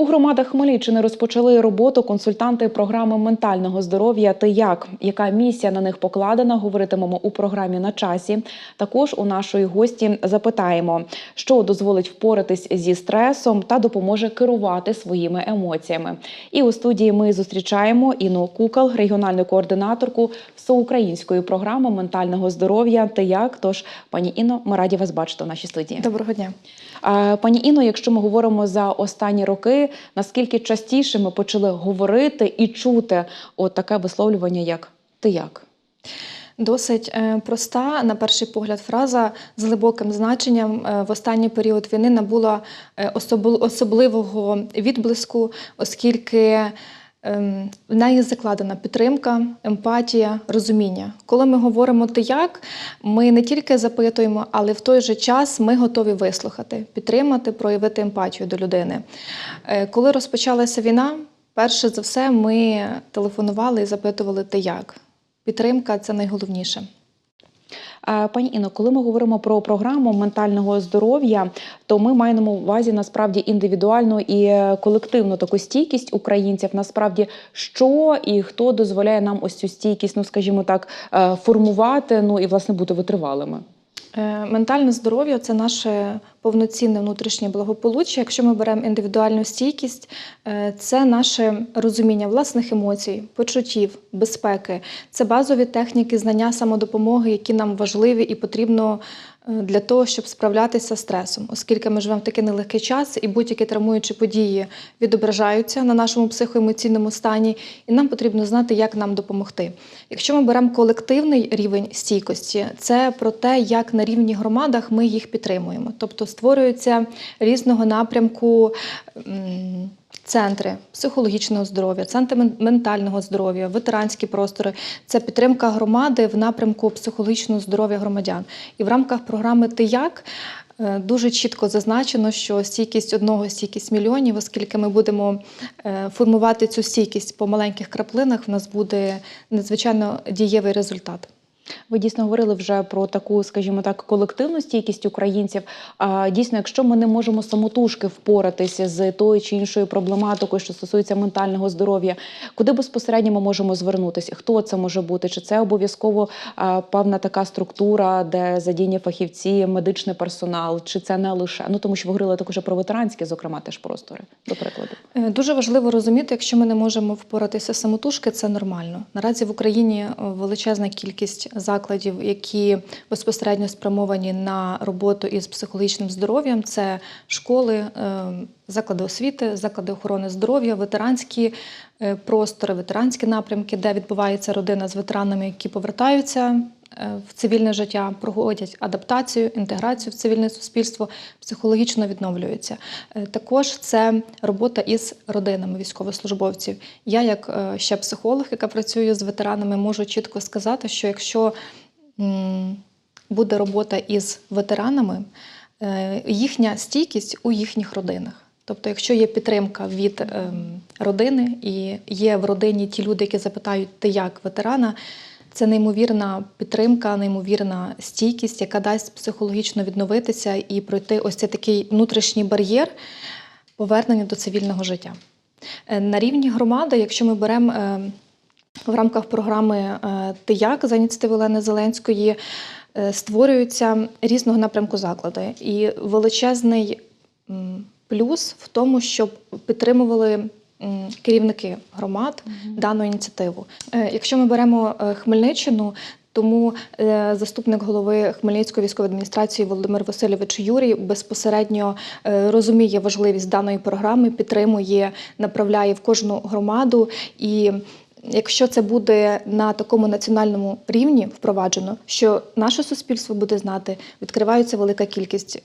У громадах Хмельниччини розпочали роботу консультанти програми ментального здоров'я «Ти як?». Яка місія на них покладена, говоритимемо у програмі на часі. Також у нашої гості запитаємо, що дозволить впоратись зі стресом та допоможе керувати своїми емоціями. І у студії ми зустрічаємо Інну Кукал, регіональну координаторку всеукраїнської програми ментального здоров'я «Ти як?». Тож, пані Інно, ми раді вас бачити в нашій студії. Доброго дня. Пані Іно, якщо ми говоримо за останні роки, наскільки частіше ми почали говорити і чути от таке висловлювання, як ти як? Досить е, проста, на перший погляд, фраза з глибоким значенням е, в останній період війни набула е, особливого відблиску, оскільки в неї закладена підтримка, емпатія, розуміння. Коли ми говоримо ти як, ми не тільки запитуємо, але в той же час ми готові вислухати, підтримати, проявити емпатію до людини. Е, Коли розпочалася війна, перше за все ми телефонували і запитували ти як. Підтримка це найголовніше. А, Пані Іно, коли ми говоримо про програму ментального здоров'я, то ми маємо на увазі насправді індивідуальну і е, колективну таку стійкість українців. Насправді, що і хто дозволяє нам ось цю стійкість, ну скажімо так, е, формувати, ну і власне бути витривалими. Е, Ментальне здоров'я це наше повноцінне внутрішнє благополуччя. Якщо ми беремо індивідуальну стійкість, е, це наше розуміння власних емоцій, почуттів, безпеки. Це базові техніки знання самодопомоги, які нам важливі і потрібно для того, щоб справлятися з стресом, оскільки ми живемо в такий нелегкий час, і будь-які травмуючі події відображаються на нашому психоемоційному стані, і нам потрібно знати, як нам допомогти. Якщо ми беремо колективний рівень стійкості, це про те, як на рівні громадах ми їх підтримуємо. Тобто створюються різного напрямку. Центри психологічного здоров'я, центри ментального здоров'я, ветеранські простори це підтримка громади в напрямку психологічного здоров'я громадян. І в рамках програми Ти як е, дуже чітко зазначено, що стійкість одного стійкість мільйонів, оскільки ми будемо е, формувати цю стійкість по маленьких краплинах, в нас буде надзвичайно дієвий результат. Ви дійсно говорили вже про таку, скажімо так, колективну стійкість українців. А дійсно, якщо ми не можемо самотужки впоратися з тою чи іншою проблематикою, що стосується ментального здоров'я, куди безпосередньо ми можемо звернутися? Хто це може бути? Чи це обов'язково певна така структура, де задіяні фахівці, медичний персонал, чи це не лише ну тому, що ви говорили також про ветеранські, зокрема, теж простори, до прикладу. Е, Дуже важливо розуміти, якщо ми не можемо впоратися самотужки, це нормально. Наразі в Україні е, величезна кількість закладів, які безпосередньо спрямовані на роботу із психологічним здоров'ям. Це школи, е, заклади освіти, заклади охорони здоров'я, ветеранські е, простори, ветеранські напрямки, де відбувається родина з ветеранами, які повертаються в цивільне життя, проходять адаптацію, інтеграцію в цивільне суспільство, психологічно відновлюються. Е, Також це робота із родинами військовослужбовців. Я, як е, ще психолог, яка працює з ветеранами, можу чітко сказати, що якщо буде робота із ветеранами, е, їхня стійкість у їхніх родинах. Тобто, якщо є підтримка від ем, родини і є в родині ті люди, які запитають, ти як ветерана, це неймовірна підтримка, неймовірна стійкість, яка дасть психологічно відновитися і пройти ось цей такий внутрішній бар'єр повернення до цивільного життя. Е, На рівні громади, якщо ми беремо е, в рамках програми е, Ти як за ініціативи Олени Зеленської, створюються різного напрямку заклади. І величезний плюс в тому, щоб підтримували керівники громад дану ініціативу. Е, Якщо ми беремо е, Хмельниччину, тому е, заступник голови Хмельницької військової адміністрації Володимир Васильович Юрій безпосередньо розуміє важливість даної програми, підтримує, направляє в кожну громаду і. Якщо це буде на такому національному рівні впроваджено, що наше суспільство буде знати, відкривається велика кількість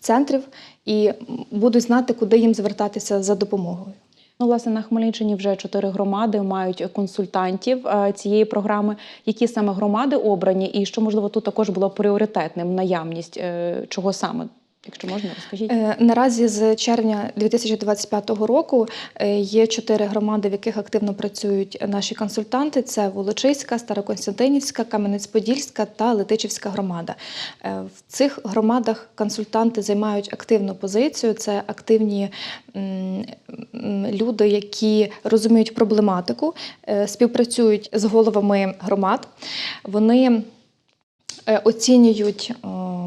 центрів і будуть знати, куди їм звертатися за допомогою. Ну, власне, на Хмельниччині вже чотири громади мають консультантів е, цієї програми. Які саме громади обрані, і що можливо тут також було пріоритетним наявність е, чого саме? Якщо можна, розкажіть. Е, Наразі з червня 2025 року е, є чотири громади, в яких активно працюють наші консультанти: це Волочиська, Староконстантинівська, Кам'янець-Подільська та Летичівська громада. Е, В цих громадах консультанти займають активну позицію. Це активні люди, які розуміють проблематику, співпрацюють з головами громад. Вони оцінюють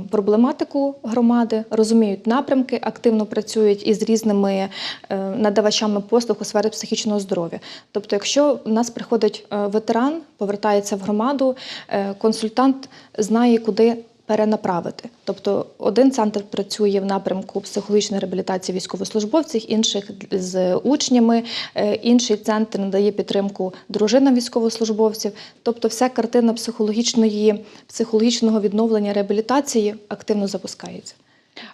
проблематику громади, розуміють напрямки, активно працюють із різними е, надавачами послуг у сфері психічного здоров'я. Тобто, якщо в нас приходить е, ветеран, повертається в громаду, е, консультант знає, куди перенаправити. Тобто один центр працює в напрямку психологічної реабілітації військовослужбовців, інших з учнями, е, інший центр надає підтримку дружинам військовослужбовців. Тобто, вся картина психологічної, психологічного відновлення реабілітації активно запускається.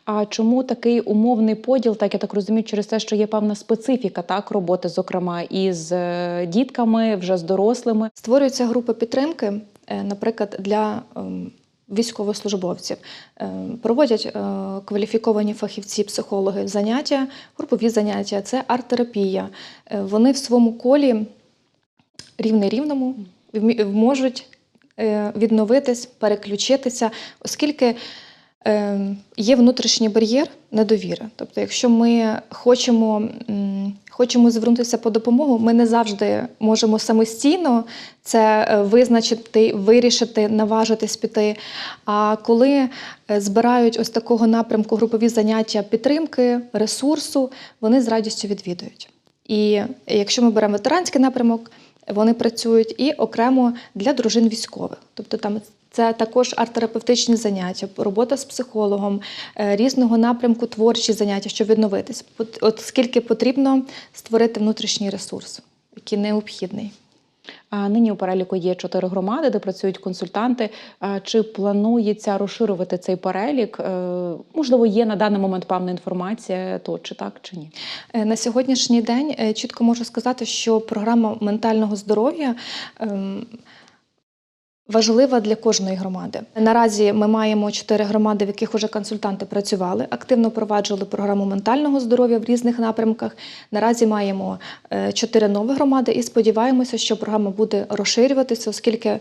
А чому такий умовний поділ, так я так розумію, через те, що є певна специфіка так роботи, зокрема, із е, дітками, вже з дорослими. Створюються групи підтримки, е, наприклад, для ем, військовослужбовців. Е, Проводять е, кваліфіковані фахівці, психологи заняття, групові заняття, це арт-терапія. Е, Вони в своєму колі рівне рівному можуть відновитись, переключитися, оскільки є внутрішній бар'єр недовіри. Тобто, якщо ми хочемо, хочемо звернутися по допомогу, ми не завжди можемо самостійно це е, визначити, вирішити, наважитись піти. А коли е, збирають ось такого напрямку групові заняття підтримки, ресурсу, вони з радістю відвідують. І якщо ми беремо ветеранський напрямок, вони працюють і окремо для дружин військових. Тобто там це також арт-терапевтичні заняття, робота з психологом, е, різного напрямку творчі заняття, щоб відновитись. От, от скільки потрібно створити внутрішній ресурс, який необхідний. А нині у переліку є чотири громади, де працюють консультанти. Чи планується розширювати цей перелік? Е, Можливо, є на даний момент певна інформація, то чи так, чи ні? Е, На сьогоднішній день чітко можу сказати, що програма ментального здоров'я. Важлива для кожної громади. Наразі ми маємо чотири громади, в яких вже консультанти працювали, активно проваджували програму ментального здоров'я в різних напрямках. Наразі маємо е, чотири нові громади і сподіваємося, що програма буде розширюватися, оскільки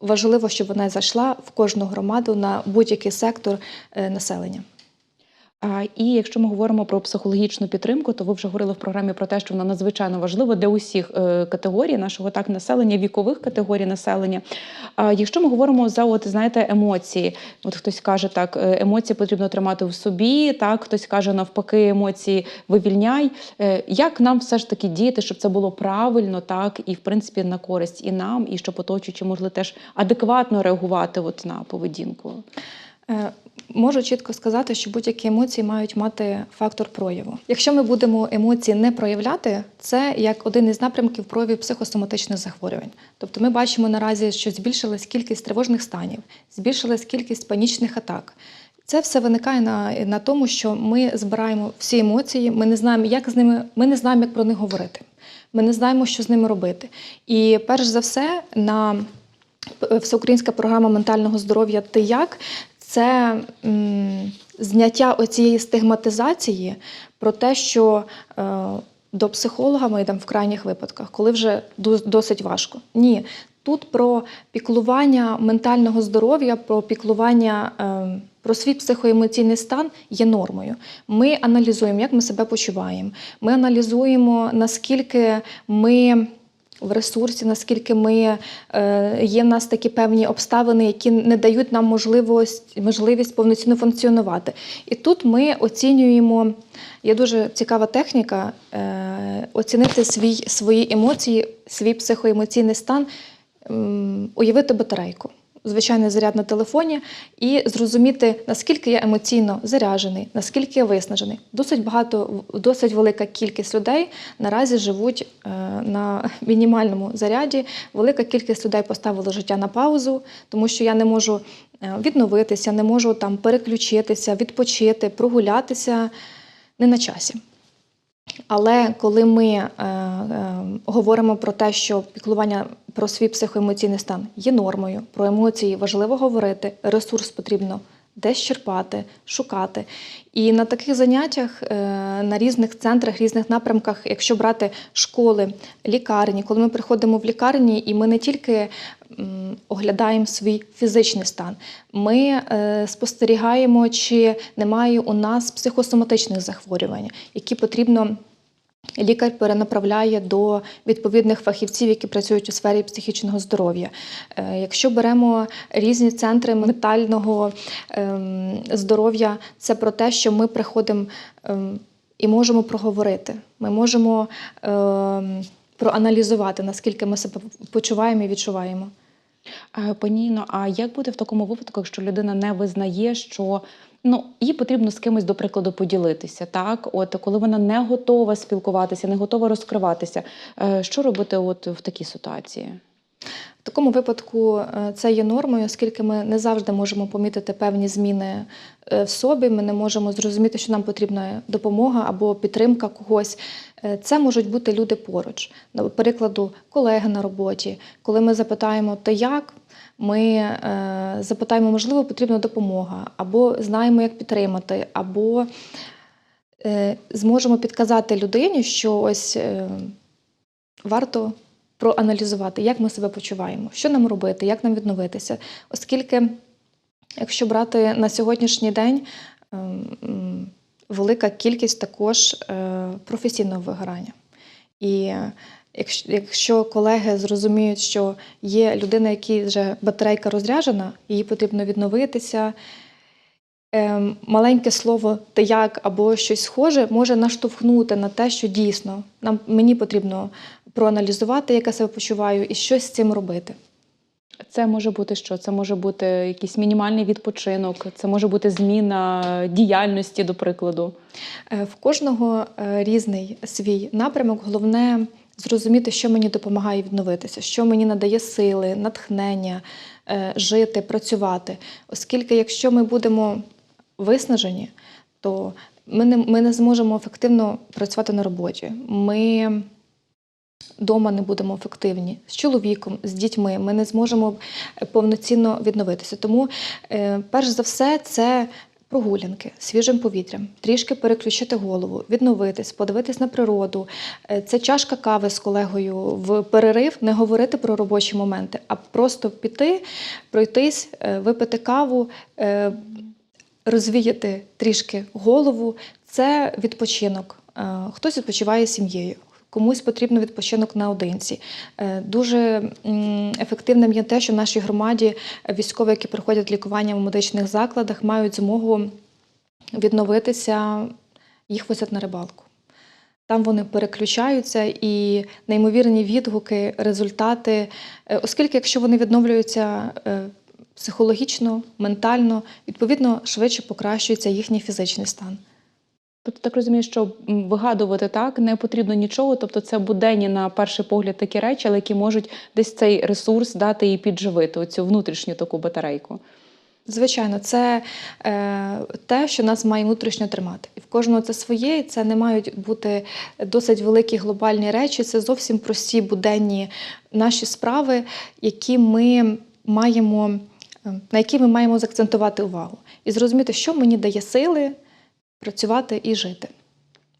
важливо, щоб вона зайшла в кожну громаду на будь-який сектор е, населення. І якщо ми говоримо про психологічну підтримку, то ви вже говорили в програмі про те, що вона надзвичайно важлива для усіх е, категорій нашого так населення, вікових категорій населення. Якщо ми говоримо за от знаєте емоції, от хтось каже так, е, емоції потрібно тримати в собі, так хтось каже навпаки, емоції вивільняй. Е, Як нам все ж таки діяти, щоб це було правильно, так і в принципі на користь і нам, і щоб оточуючи могли теж адекватно реагувати от на поведінку? Е, Можу чітко сказати, що будь-які емоції мають мати фактор прояву. Якщо ми будемо емоції не проявляти, це як один із напрямків проявів психосоматичних захворювань. Тобто ми бачимо наразі, що збільшилась кількість тривожних станів, збільшилась кількість панічних атак. Це все виникає на, на тому, що ми збираємо всі емоції, ми не знаємо, як з ними, ми не знаємо, як про них говорити. Ми не знаємо, що з ними робити. І перш за все, на всеукраїнська програма ментального здоров'я Ти як це м, зняття оцієї стигматизації про те, що е, до психолога ми йдемо в крайніх випадках, коли вже досить важко. Ні. Тут про піклування ментального здоров'я, про піклування е, про свій психоемоційний стан є нормою. Ми аналізуємо, як ми себе почуваємо. Ми аналізуємо, наскільки ми в ресурсі, наскільки ми е, є в нас такі певні обставини, які не дають нам можливість, можливість повноцінно функціонувати. І тут ми оцінюємо. Є дуже цікава техніка е, оцінити свій, свої емоції, свій психоемоційний стан, уявити батарейку. Звичайний заряд на телефоні і зрозуміти, наскільки я емоційно заряджений, наскільки я виснажений. Досить багато, досить велика кількість людей наразі живуть е, на мінімальному заряді. Велика кількість людей поставила життя на паузу, тому що я не можу е, відновитися, не можу там переключитися, відпочити, прогулятися не на часі. Але коли ми е, е, говоримо про те, що піклування про свій психоемоційний стан є нормою, про емоції важливо говорити, ресурс потрібно десь черпати, шукати. І на таких заняттях, е, на різних центрах, різних напрямках, якщо брати школи, лікарні, коли ми приходимо в лікарні, і ми не тільки оглядаємо свій фізичний стан, ми е, спостерігаємо, чи немає у нас психосоматичних захворювань, які потрібно Лікар перенаправляє до відповідних фахівців, які працюють у сфері психічного здоров'я. Е, Якщо беремо різні центри ментального ем, здоров'я, це про те, що ми приходимо ем, і можемо проговорити. Ми можемо ем, проаналізувати, наскільки ми себе почуваємо і відчуваємо. Паніно, а як буде в такому випадку, якщо людина не визнає, що ну їй потрібно з кимось, до прикладу, поділитися? Так, от коли вона не готова спілкуватися, не готова розкриватися, е, що робити от в такій ситуації? Такому випадку е, це є нормою, оскільки ми не завжди можемо помітити певні зміни е, в собі. Ми не можемо зрозуміти, що нам потрібна допомога або підтримка когось. Е, Це можуть бути люди поруч. До прикладу, колеги на роботі. Коли ми запитаємо, то як, ми запитаємо, можливо, потрібна допомога, або знаємо, як підтримати, або зможемо підказати людині, що ось варто проаналізувати, як ми себе почуваємо, що нам робити, як нам відновитися. Оскільки, якщо брати на сьогоднішній день, ем, велика кількість також е, професійного вигорання. І якщо, колеги зрозуміють, що є людина, якій вже батарейка розряджена, їй потрібно відновитися. Ем, Маленьке слово ти як або щось схоже може наштовхнути на те, що дійсно нам мені потрібно проаналізувати, як я себе почуваю, і щось з цим робити. Це може бути що? Це може бути якийсь мінімальний відпочинок, це може бути зміна діяльності, до прикладу. Е, В кожного е, різний свій напрямок. Головне зрозуміти, що мені допомагає відновитися, що мені надає сили, натхнення е, жити, працювати. Оскільки, якщо ми будемо виснажені, то ми не, ми не зможемо ефективно працювати на роботі. Ми Дома не будемо ефективні з чоловіком, з дітьми. Ми не зможемо е, повноцінно відновитися. Тому, е, перш за все, це прогулянки свіжим повітрям, трішки переключити голову, відновитись, подивитись на природу. Е, Це чашка кави з колегою в перерив, не говорити про робочі моменти, а просто піти, пройтись, випити каву, розвіяти трішки голову. Це відпочинок. Хтось відпочиває сім'єю. Комусь потрібно відпочинок наодинці. Е, Дуже ефективним є те, що в нашій громаді військові, які проходять лікування в медичних закладах, мають змогу відновитися, їх возять на рибалку. Там вони переключаються і неймовірні відгуки, результати. Е, Оскільки, якщо вони відновлюються е, психологічно, ментально, відповідно швидше покращується їхній фізичний стан. Тобто так розумію, що вигадувати так не потрібно нічого. Тобто, це буденні на перший погляд такі речі, але які можуть десь цей ресурс дати і підживити оцю внутрішню таку батарейку. Звичайно, це е, те, що нас має внутрішньо тримати. І в кожного це своє, і це не мають бути досить великі глобальні речі. Це зовсім прості буденні наші справи, які ми маємо, е, на які ми маємо заакцентувати увагу. І зрозуміти, що мені дає сили працювати і жити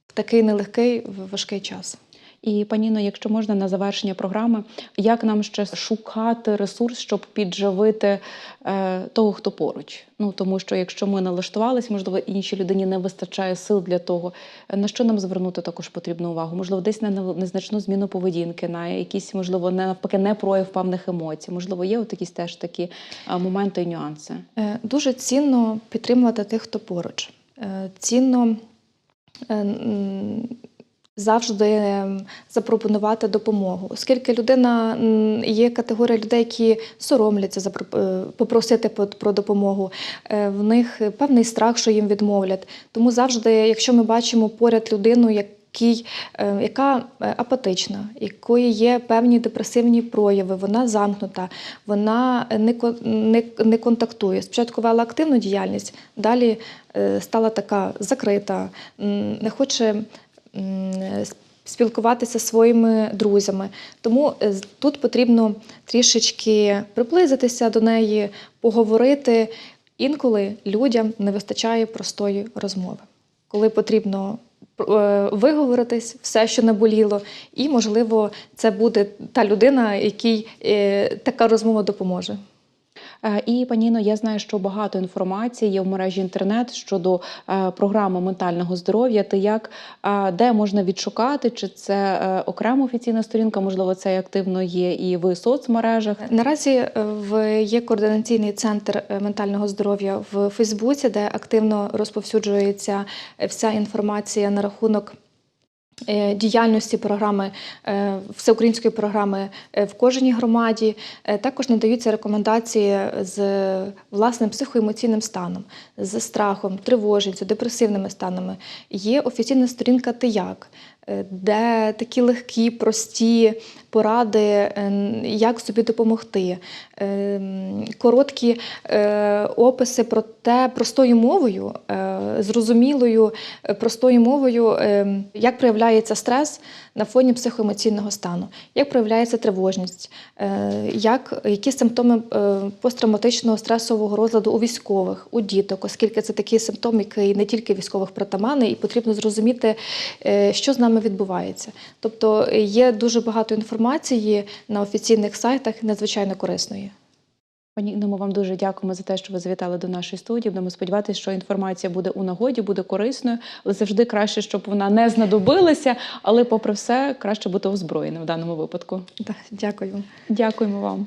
в такий нелегкий, важкий час. І паніно, якщо можна на завершення програми, як нам ще шукати ресурс, щоб підживити е, того, хто поруч? Ну тому що якщо ми налаштувались, можливо, іншій людині не вистачає сил для того, на що нам звернути також потрібну увагу? Можливо, десь на незначну зміну поведінки, на якісь, можливо, не навпаки, не прояв певних емоцій. Можливо, є от якісь теж такі е, моменти і нюанси. Е, Дуже цінно підтримувати тих, хто поруч. Е, Цінно е, завжди запропонувати допомогу, оскільки людина є категорія людей, які соромляться е, попросити про допомогу. В них певний страх, що їм відмовлять. Тому завжди, якщо ми бачимо поряд людину, який, е, яка е, апатична, якої є певні депресивні прояви, вона замкнута, вона не, не, не контактує. Спочатку вела активну діяльність, далі е, стала така закрита, не хоче спілкуватися зі своїми друзями. Тому тут потрібно трішечки приблизитися до неї, поговорити. Інколи людям не вистачає простої розмови, коли потрібно виговоритись все, що наболіло, і, можливо, це буде та людина, якій е, така розмова допоможе. Е, І пані Інно, я знаю, що багато інформації є в мережі інтернет щодо е, програми ментального здоров'я. Ти як е, де можна відшукати? Чи це окрема офіційна сторінка? Можливо, це активно є і в соцмережах. Наразі в є координаційний центр ментального здоров'я в Фейсбуці, де активно розповсюджується вся інформація на рахунок. Е, Діяльності програми е, всеукраїнської програми е, в кожній громаді також надаються рекомендації з власним психоемоційним станом, з страхом, тривожністю, депресивними станами. Є офіційна сторінка «Ти-як», де такі легкі, прості поради, е, як собі допомогти, е, короткі е, описи про те простою мовою, е, зрозумілою, е, простою мовою, е, як проявляється стрес на фоні психоемоційного стану, як проявляється тривожність, е, як, які симптоми е, посттравматичного стресового розладу у військових, у діток, оскільки це такий симптом, який не тільки військових притаманний, і потрібно зрозуміти, е, що з нами відбувається. Тобто е, є дуже багато інформації на офіційних сайтах, надзвичайно корисної. Пані Інно, ми вам дуже дякуємо за те, що ви завітали до нашої студії. Будемо сподіватися, що інформація буде у нагоді, буде корисною, але завжди краще, щоб вона не знадобилася. Але, попри все, краще бути озброєним в даному випадку. Так, Дякую. Дякуємо вам.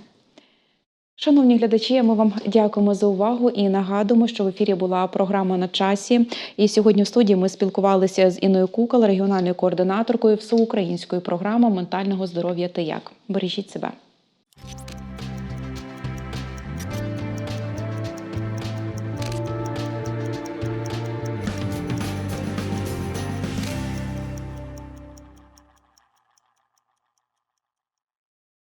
Шановні глядачі, ми вам дякуємо за увагу і нагадуємо, що в ефірі була програма на часі. І сьогодні в студії ми спілкувалися з Інною Кукал, регіональною координаторкою всеукраїнської програми ментального здоров'я «Ти як». Бережіть себе.